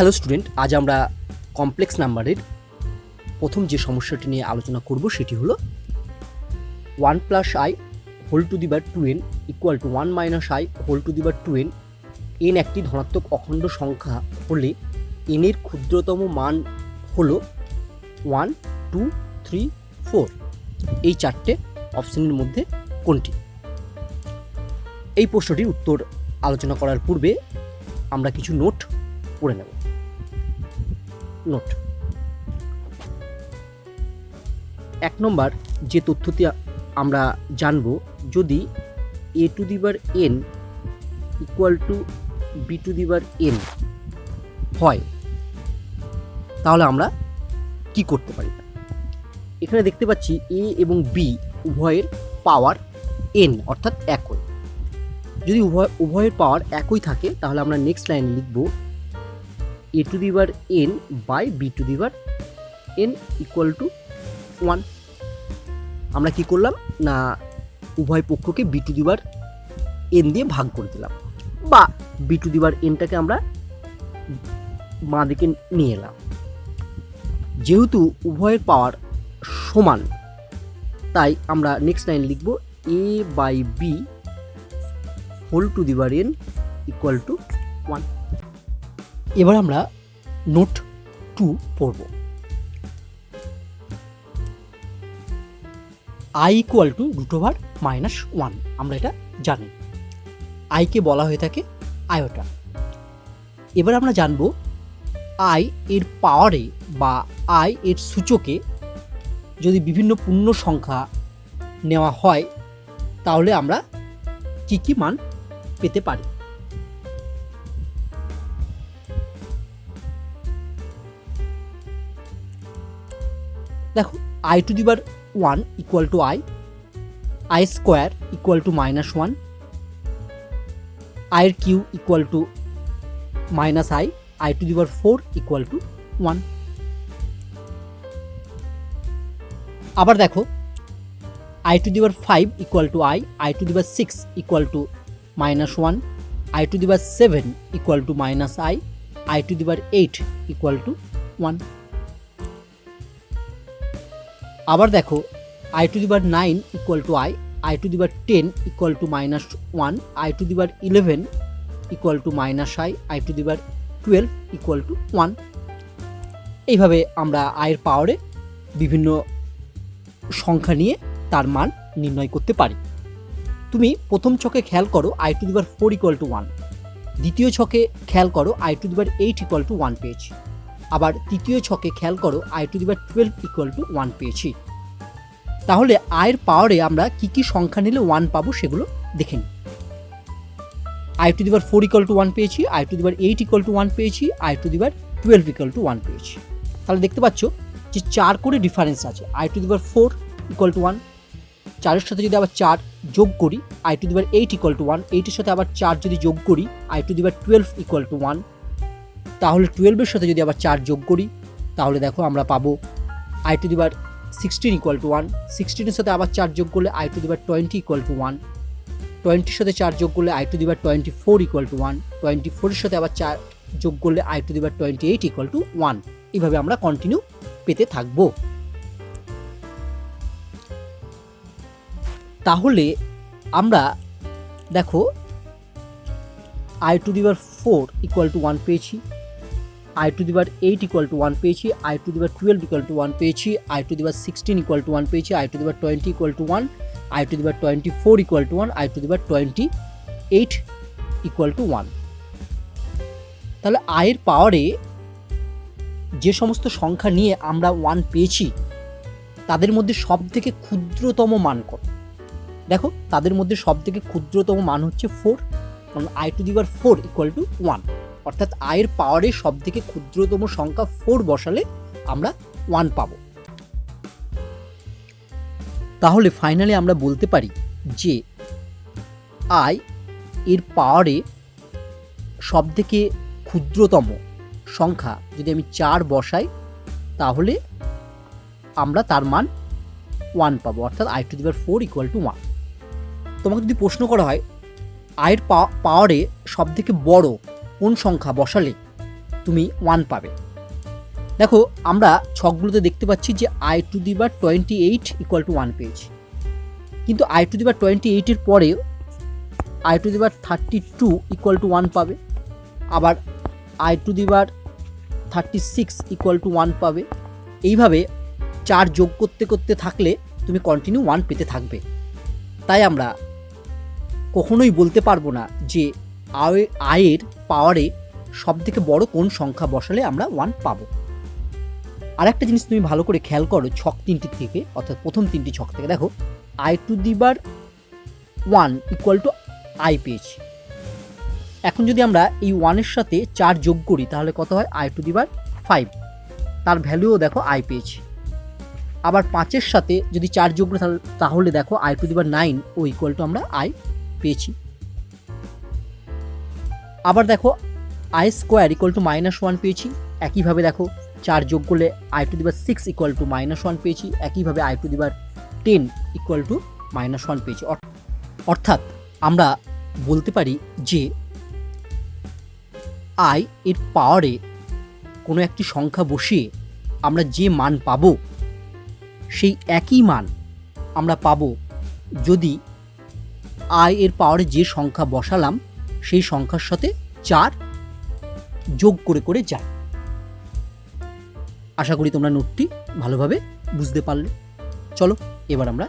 Hello student, আজ আমরা complex নাম্বারের প্রথম যে সমস্যাটি নিয়ে আলোচনা করব সেটি হলো one plus I whole to the power two N equal to one minus I whole to the power two N N একটি ধনাত্মক অখণ্ড সংখ্যা হলে এনের ক্ষুদ্রতম মান হলো ওয়ান টু থ্রি ফোর এই চারটে অপশনের মধ্যে কোনটি? এই প্রশ্নটির উত্তর আলোচনা করার পূর্বে আমরা কিছু নোট পড়ে নেব। নোট এক নম্বর যে তথ্যটি আমরা জানব, যদি A to the power N equal to B to the power N হয়, তাহলে আমরা কি করতে পারি? এখানে দেখতে পাচ্ছি এ এবং বি উভয়ের পাওয়ার এন অর্থাৎ একই। যদি উভয়, উভয়ের পাওয়ার একই থাকে, তাহলে আমরা নেক্সট লাইনে লিখব A to the power N by B to the power N equal to one আমরা কি করলাম? না, উভয় পক্ষকে B to the power N দিয়ে ভাগ করে দিলাম। বা বি টু দি বার এনটাকে আমরা বাঁ দিকে নিয়ে এলাম। যেহেতু উভয়ের পাওয়ার সমান, তাই আমরা নেক্সট লাইন লিখব A by B whole to the power N equal to one এবার আমরা নোট টু পড়ব। I equal to root over minus one আমরা এটা জানি। আইকে বলা হয়ে থাকে আয়োটা এবার আমরা জানব আই এর পাওয়ারে বা আই এর সূচকে যদি বিভিন্ন পূর্ণ সংখ্যা নেওয়া হয়, তাহলে আমরা কী কী মান পেতে পারি? দেখো I to the power one equal to I I square equal to minus one আইয়ের cube equal to minus I I to the power four equal to one আবার দেখো I to the power five equal to I I to the power six equal to minus one I to the power seven equal to minus I I to the power eight equal to one আবার দেখো I to the power nine equal to I I to the power ten equal to minus one I to the power eleven equal to minus I I to the power twelve equal to one এইভাবে আমরা আয়ের পাওয়ারে বিভিন্ন সংখ্যা নিয়ে তার মান নির্ণয় করতে পারি। তুমি প্রথম ছকে খেয়াল করো I to the power four equal to one দ্বিতীয় ছকে খেয়াল করো I to the power eight equal to one পেয়েছি। আবার তৃতীয় ছকে খেয়াল করো I to the power twelve equal to one পেয়েছি। তাহলে আয়ের পাওয়ারে আমরা কি কি সংখ্যা নিলে ওয়ান পাবো সেগুলো দেখে I to the power four equal to one পেয়েছি I to the power eight equal to one পেয়েছি I to the power twelve equal to one পেয়েছি। তাহলে দেখতে পাচ্ছ যে চার করে ডিফারেন্স আছে। I to the power four equal to one চারের সাথে যদি আবার চার যোগ করি I to the power eight equal to one এইটের সাথে আবার চার যদি যোগ করি I to the bar twelve equal to one তাহলে টুয়েলভের সাথে যদি আবার চার যোগ করি, তাহলে দেখো আমরা পাবো i to the bar sixteen equal to one সিক্সটিনের সাথে আবার চার যোগ করলে i to the bar twenty equal to one টোয়েন্টির সাথে চার যোগ করলে i to the bar twenty four equal to one twenty ফোরের সাথে আবার চার যোগ করলে i to the bar twenty eight equal to one এইভাবে আমরা কন্টিনিউ পেতে থাকব। তাহলে আমরা দেখো i to the bar four equal to one পেয়েছি। I to the bar eight equal to one পেয়েছি i to the bar twelve equal to one পেয়েছি i to the bar sixteen equal to one পেয়েছি i to the bar twenty equal to one i to the bar twenty four equal to one i to the bar twenty eight equal to one তাহলে আয়ের পাওয়ারে যে সমস্ত সংখ্যা নিয়ে আমরা one পেয়েছি, তাদের মধ্যে সব থেকে ক্ষুদ্রতম মান কত? দেখো, তাদের মধ্যে সব থেকে ক্ষুদ্রতম মান হচ্ছে ফোর কারণ i to the bar four equal to one অর্থাৎ আয়ের পাওয়ারে সব থেকে ক্ষুদ্রতম সংখ্যা ফোর বসালে আমরা ওয়ান পাবো। তাহলে ফাইনালি আমরা বলতে পারি যে আয় এর পাওয়ারে সব থেকে ক্ষুদ্রতম সংখ্যা যদি আমি চার বসাই, তাহলে আমরা তার মান ওয়ান পাবো, অর্থাৎ i to the bar four equal to one তোমাকে যদি প্রশ্ন করা হয়, আয়ের পাওয়ারে সব থেকে বড় কোন সংখ্যা বসালে তুমি ওয়ান পাবে? দেখো, আমরা ছকগুলোতে দেখতে পাচ্ছি যে i to the bar twenty eight equal to one পেয়েছি। কিন্তু i to the bar twenty এইটের পরে i to the bar thirty two equal to one পাবে। আবার i to the bar thirty six equal to one পাবে। এইভাবে চার যোগ করতে করতে থাকলে তুমি কন্টিনিউ ওয়ান পেতে থাকবে। তাই আমরা কখনোই বলতে পারব না যে আয়ের পাওয়ারে সব থেকে বড় কোন সংখ্যা বসালে আমরা ওয়ান পাবো? আরেকটা জিনিস তুমি ভালো করে খেয়াল করো, ছক তিনটি থেকে, অর্থাৎ প্রথম তিনটি ছক থেকে। দেখো i to the bar one equal to i পেয়েছি। এখন যদি আমরা এই ওয়ানের সাথে চার যোগ করি, তাহলে কত হয়? I to the bar five তার ভ্যালুও দেখো আই পেয়েছি। আবার পাঁচের সাথে যদি চার যোগ তাহলে দেখো i to the bar nine O equal to আমরা আই পেয়েছি। আবার দেখো i square equal to minus one পেয়েছি। একইভাবে দেখো, চার যোগ করলে i to the bar six equal to minus one পেয়েছি। একইভাবে i to the bar ten equal to minus one পেয়েছি। অর- অর্থাৎ আমরা বলতে পারি যে আই এর পাওয়ারে কোনো একটি সংখ্যা বসিয়ে আমরা যে মান পাব, সেই একই মান আমরা পাব যদি আই এর পাওয়ারে যে সংখ্যা বসালাম সেই সংখ্যার সাথে চার যোগ করে করে যায়। আশা করি তোমরা নোটটি ভালোভাবে বুঝতে পারলে। চলো, এবার আমরা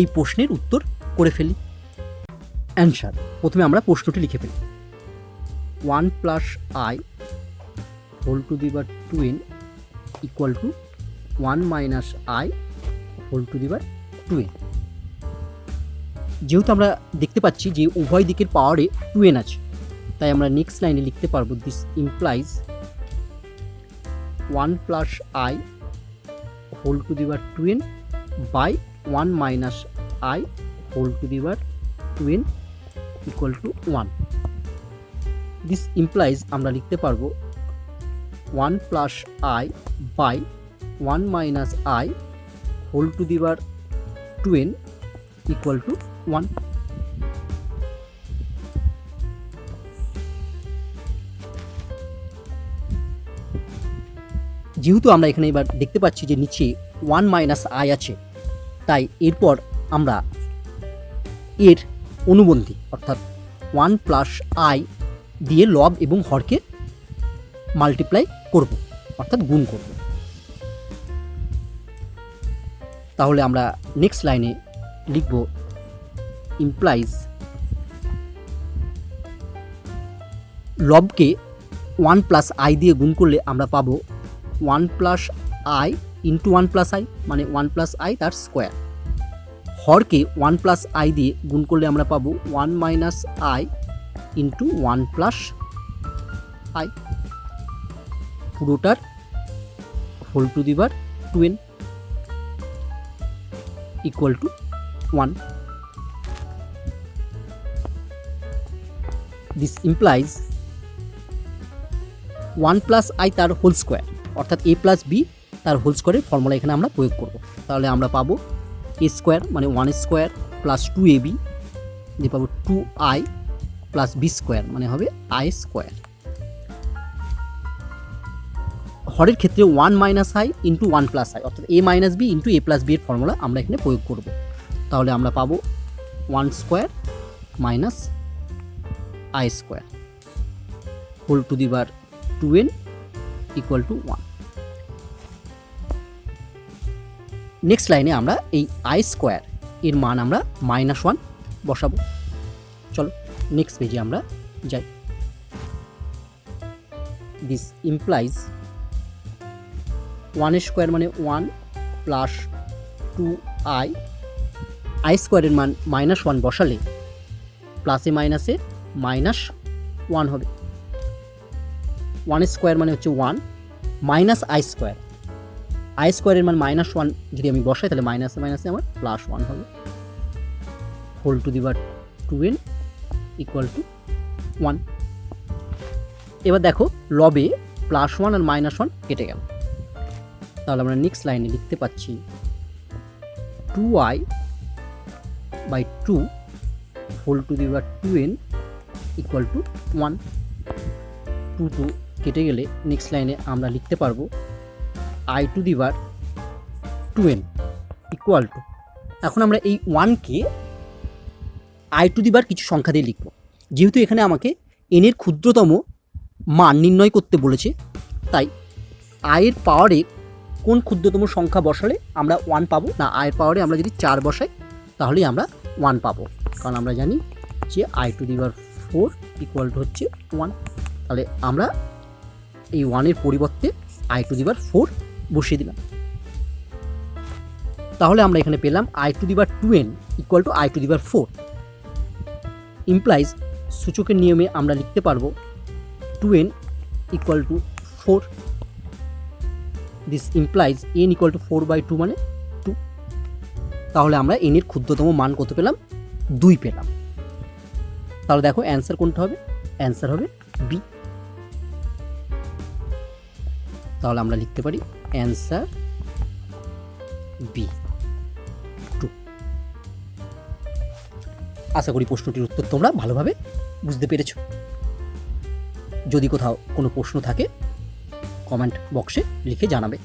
এই প্রশ্নের উত্তর করে ফেলি। অ্যান্সার প্রথমে আমরা প্রশ্নটি লিখে ফেলি। One plus i whole to the bar two n equal to one minus i whole to the bar two n যেহেতু আমরা দেখতে পাচ্ছি যে উভয় দিকের পাওয়ারে টু এন আছে, তাই আমরা নেক্সট লাইনে লিখতে পারব this implies one plus i whole to the bar two n by one minus i whole to the bar two n equal to one this implies আমরা লিখতে পারব one plus i by one minus i whole to the bar two n equal to one যেহেতু আমরা এখানে এবার দেখতে পাচ্ছি যে নিচে ওয়ান মাইনাস আই আছে, তাই এরপর আমরা এর অনুবন্ধী, অর্থাৎ ওয়ান প্লাস আই দিয়ে লব এবং হরকে মাল্টিপ্লাই করব, অর্থাৎ গুণ করব। তাহলে আমরা নেক্সট লাইনে লিখব ইমপ্লাইজ লবকে ওয়ান প্লাস আই দিয়ে গুণ করলে আমরা পাবো one plus i into one plus i মানে ওয়ান প্লাস আই তার স্কোয়ার হরকে ওয়ান প্লাস আই দিয়ে গুণ করলে আমরা পাবো one minus i into one plus i পুরোটার whole to the bar two n equal to one this implies one plus i তার হোল স্কোয়ার অর্থাৎ এ প্লাস বি তার হোল স্কোয়ারের ফর্মুলা এখানে আমরা প্রয়োগ করব। তাহলে আমরা পাবো এ স্কোয়ার মানে one square plus two a b দিয়ে পাবো two i plus b square মানে হবে আই স্কোয়ার হরের ক্ষেত্রে one minus i into one plus i অর্থাৎ a minus b into a plus b এর ফর্মুলা আমরা এখানে প্রয়োগ করব। তাহলে আমরা পাবো one square minus i square whole to the bar two n equal to one next লাইনে আমরা এই আই স্কোয়ার এর মান আমরা মাইনাস ওয়ান বসাবো। চলো নেক্সট পেজে আমরা যাই। দিস ইমপ্লাইজ ওয়ানের স্কোয়ার মানে one plus two i i স্কোয়ারের মান মাইনাস ওয়ান বসালে প্লাসে মাইনাসে মাইনাস ওয়ান হবে। ওয়ান স্কোয়ার মানে হচ্ছে one, minus i square. I স্কোয়ারের মান মাইনাস ওয়ান যদি আমি বসাই, তাহলে মাইনাসে মাইনাসে আমার প্লাস ওয়ান হবে। Whole to the bar two n equal to one. এবার দেখো, লবে প্লাস ওয়ান আর মাইনাস ওয়ান কেটে গেল। তাহলে আমরা নেক্সট লাইনে লিখতে পাচ্ছি two i by two whole to the bar two n equal to one two two কেটে গেলে নেক্সট লাইনে আমরা লিখতে পারব i to the bar two n equal to এখন আমরা এই ওয়ানকে আই টু দি বার কিছু সংখ্যা দিয়ে লিখব। যেহেতু এখানে আমাকে এনের ক্ষুদ্রতম মান নির্ণয় করতে বলেছে, তাই আয়ের পাওয়ারে কোন ক্ষুদ্রতম সংখ্যা বসালে আমরা ওয়ান পাবো? না আয়ের পাওয়ারে আমরা যদি চার বসাই, তাহলেই আমরা ওয়ান পাবো। কারণ আমরা জানি যে i to the bar four equal to হচ্ছে ওয়ান তাহলে আমরা এই ওয়ানের পরিবর্তে i to the bar four বসিয়ে দিলাম। তাহলে আমরা এখানে পেলাম i to the bar two n equal to i to the bar four implies সূচকের নিয়মে আমরা লিখতে পারব two n equal to four this implies n equal to four by two মানে টু তাহলে আমরা এনের ক্ষুদ্রতম মান কত পেলাম? দুই পেলাম। তাহলে দেখো অ্যান্সার কোনটা হবে? অ্যান্সার হবে বি তাহলে আমরা লিখতে পারি অ্যান্সার বি টু আশা করি প্রশ্নটির উত্তর তোমরা ভালোভাবে বুঝতে পেরেছ। যদি কোথাও কোনো প্রশ্ন থাকে কমেন্ট বক্সে লিখে জানাবে।